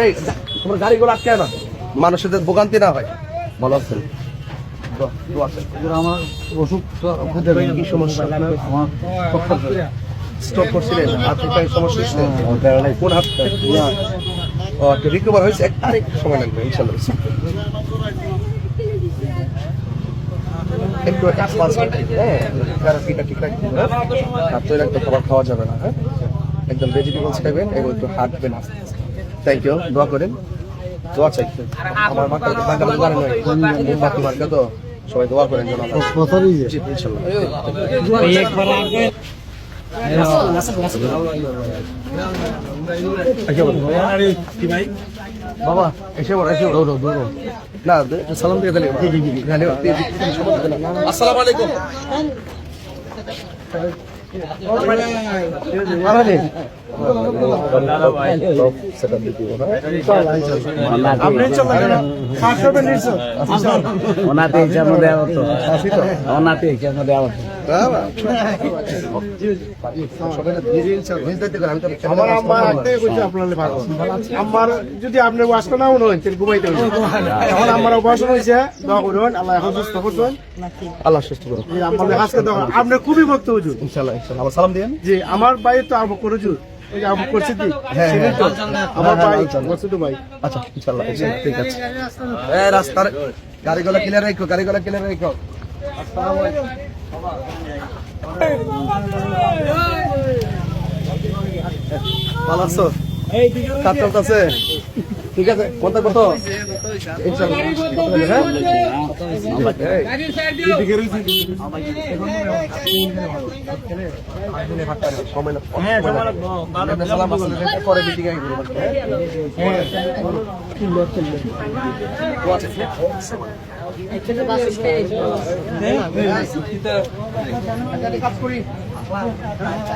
এই তোমার গাড়িগুলো আটকে না মানুষের ভোগান্তি না হয়। ভালো আছেন। আমার কি সমস্যা আপনার? স্ট্রোক করছিলেন? হাতের পায়ে সমস্যা হচ্ছে কোন হাতটা ও একটা রিকভার হয়েছে? এক আরেক সময় লাগবে ইনশাল্লাহ একটু এক্সপান্স হ্যাঁ থেরাপিটা ঠিক রাখতে হবে আর তৈলাক্ত খাবার খাওয়া যাবে না হ্যাঁ? একদম ভেজিটেবলস খাবেন এবং একটু হাঁটবেন আস্তে থ্যাংক ইউ দোয়া করেন। দোয়া চাই। আমার মার্কা বাংলা জানে নয় বাকি মার্কা তো সবাই দোয়া করেন যেন বাবা এসে বড় এসে বড় দৌড় না সালাম দিয়ে দিলে জি জি জি। আসসালামু আলাইকুম। আপনি ইচ্ছার মধ্যে আমার আম্মা একটাই কইছে আপনার যদি আপনার ওয়াশ না মনে হয় তাহলে ঘুমাইতে হবে। এখন আমার অপারেশন হয়েছে দোয়া করুন আল্লাহ এখন সুস্থ করছেন আল্লাহ সুস্থ করুন। আপনি খুবই ভক্ত হুজুর ইনশাআল্লাহ আমার সালাম দিয়েন। যে আমার ভাই তো আবু করে হুজুর ওই যে আবু করছে কি? হ্যাঁ, আমার হ্যাঁ, ভাই হ্যাঁ, ভাই। আচ্ছা ইনশাআল্লাহ ঠিক আছে। এই রাস্তার গাড়িগুলো ক্লিয়ার রাখো গাড়িগুলো ক্লিয়ার রাখো। আসসালামু আলাইকুম। ভালো আছো কাজ চলতেছে? ঠিক আছে কোনটা কত? ইনশাআল্লাহ হ্যাঁ?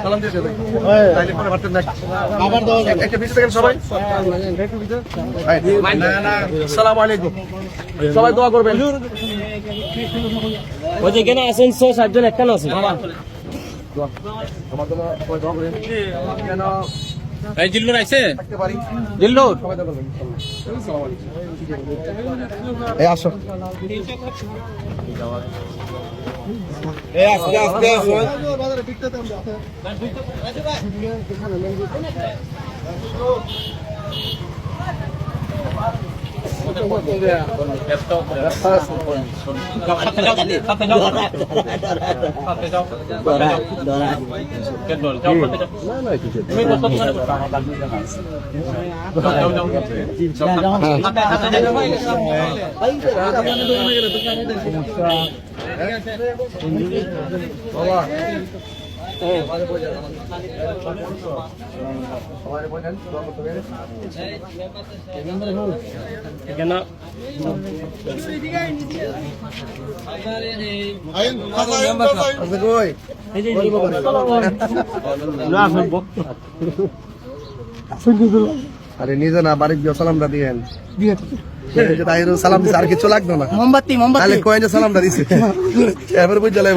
সালাম দিয়ে দেবে। তাইলে পরে ভাবতেন না। একটা সবাই। ভাই, আসসালামু আলাইকুম। সবাই দোয়া করবেন ওই যে এখানে আছেন ছয় সাতজন একখানে আছে দোয়া। আমার জন্য সবাই দোয়া করেন। যেন এই জিল্লুর আইছে জিল্লুর সবাই দোয়া করবেন, ইনশাআল্লাহ। আসসালামু আলাইকুম। এই আসো বাবা সবাই বলেন দোয়া করতে আরে নিজে না বাড়ির গিয়ে সালামটা দিয়েন। সালাম দিছে আর কিছু লাগতো না? মোমবাতি তাহলে কয়েন সালামটা দিছে। এবার বুঝ জ্বালাইব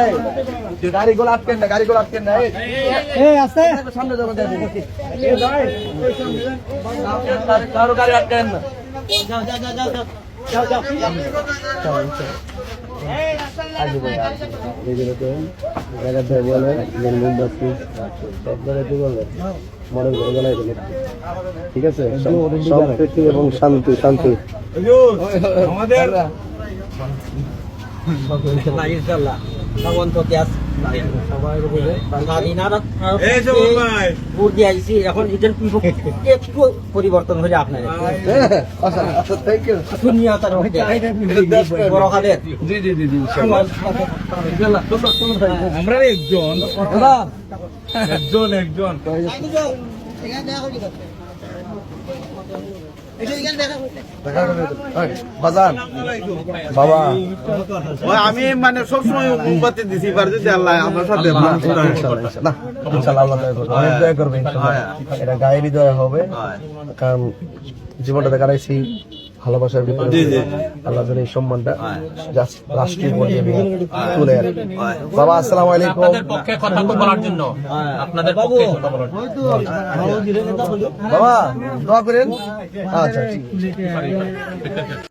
এই, গাড়িগুলো আটকেন না গাড়িগুলো আটকেন না এই, এই আছে সামনে যাব। কারো- গাড়ি আটকেন না ঠিক আছে সম্প্রীতি এবং শান্তি শান্তি আমাদের ইনশাআল্লাহ ভগবান তো কি আছে? স্বাধীনতা এবং শান্তি শান্তি। এটার একটু পরিবর্তন আপনার আচ্ছা আচ্ছা থ্যাংক ইউ দুনিয়াটার মধ্যে বড় হাতের আমরা একজন বাজান। বাবা। আমি মানে সবসময় মোমবাতি দিছি এবার যদি আল্লাহ আমার সাথে ইনশাল্লাহ, ইনশাল্লাহ। না, ইনশাল্লাহ আল্লাহ দয়া করবে। অনেক দয়া করবে ইনশাল্লাহ। এটা গায়েরই দয়া হবে। কারণ জীবনটাতে কাটাইছি। ভালোবাসার ভিতরে আল্লাহ যেন এই সম্মানটা জাস্ট রাষ্ট্রীয় পর্যায়ে তুলে আর বাবা আসসালামু আলাইকুম। আপনাদের পক্ষে কথা বলার জন্য। আপনাদের পক্ষে কথা বলার জন্য। বাবা। দোয়া করেন। আচ্ছা। ঠিক আছে।